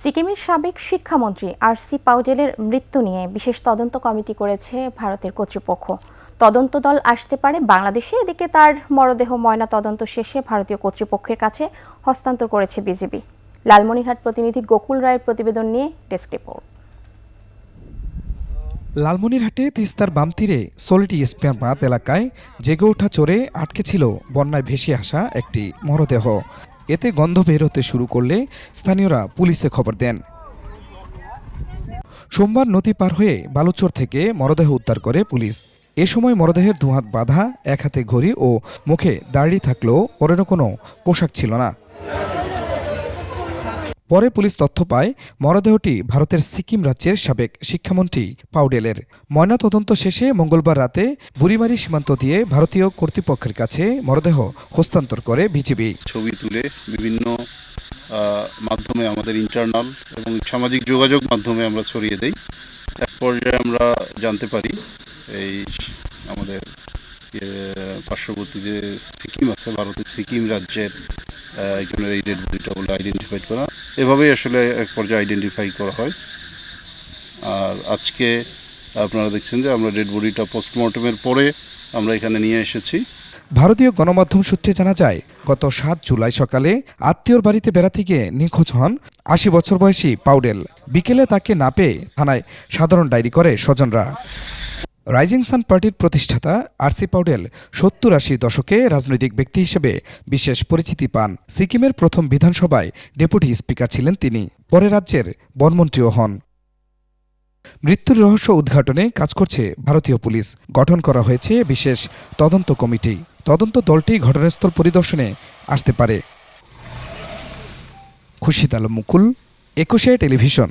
সিকিমের সাবেক শিক্ষামন্ত্রী আর সি পাউডেলের মৃত্যু নিয়ে বিশেষ তদন্ত কমিটি করেছে ভারতের কর্তৃপক্ষ। তদন্ত দল আসতে পারে বাংলাদেশে, এদিকে তার মরদেহ ময়না তদন্ত শেষে ভারতীয় কর্তৃপক্ষের কাছে হস্তান্তর করেছে বিজেপি লালমনিরহাট প্রতিনিধি গোকুল রায়ের প্রতিবেদন নিয়ে ডেস্ক রিপোর্ট। লালমনিরহাটে তিস্তার বাম তীরে সোলিটি স্পেয়ার এলাকায় জেগে ওঠা চড়ে আটকে ছিল বন্যায় ভেসে আসা একটি মরদেহ। এতে গন্ধ বের হতে শুরু করলে স্থানীয়রা পুলিশে খবর দেন। সোমবার নদী পার হয়ে বালুচর থেকে মরদেহ উদ্ধার করে পুলিশ। এ সময় মরদেহের দুহাত বাধা, এক হাতে ঘড়ি ও মুখে দাঁড়িয়ে থাকলেও পরেরও কোনো পোশাক ছিল না। পরে পুলিশ তথ্য পায়, মরদেহটি ভারতের সিকিম রাজ্যের সাবেক শিক্ষামন্ত্রী পাউডেলের। ময়নাতদন্ত শেষে মঙ্গলবার রাতে বুড়িমারি সীমান্ত দিয়ে ভারতীয় কর্তৃপক্ষের কাছে মরদেহ হস্তান্তর করে বিজিবি। ছবি তুলে বিভিন্ন মাধ্যমে আমাদের ইন্টারনাল এবং সামাজিক যোগাযোগ মাধ্যমে আমরা ছড়িয়ে দেই। এক পর্যায়ে আমরা জানতে পারি, এই আমাদের পার্শ্ববর্তী যে সিকিম আছে, ভারতের সিকিম রাজ্যের একজনের এই ডেড বডিটা বলে আইডেন্টিফাইড করা। এভাবেই আসলে এক পর্যায়ে আইডেন্টিফাই করা হয়। আর আজকে আপনারা দেখছেন যে আমরা ডেড বডিটা পোস্টমর্টমের পরে আমরা এখানে নিয়ে এসেছি। ভারতীয় গণমাধ্যম সূত্রে জানা যায়, গত সাত জুলাই সকালে আত্মীয়র বাড়িতে বেড়াতে গিয়ে নিখোঁজ হন আশি বছর বয়সী পাউডেল। বিকেলে তাকে না পেয়ে থানায় সাধারণ ডায়েরি করে স্বজনরা। রাইজিং সান পার্টির প্রতিষ্ঠাতা আরসি পাউডেল সত্তর আশির দশকে রাজনৈতিক ব্যক্তি হিসেবে বিশেষ পরিচিতি পান। সিকিমের প্রথম বিধানসভায় ডেপুটি স্পিকার ছিলেন তিনি। পরে রাজ্যের বনমন্ত্রীও হন। মৃত্যুর রহস্য উদ্ঘাটনে কাজ করছে ভারতীয় পুলিশ। গঠন করা হয়েছে বিশেষ তদন্ত কমিটি। তদন্ত দলটি ঘটনাস্থল পরিদর্শনে আসতে পারে। খুশিদ আলম মুকুল, একুশে টেলিভিশন।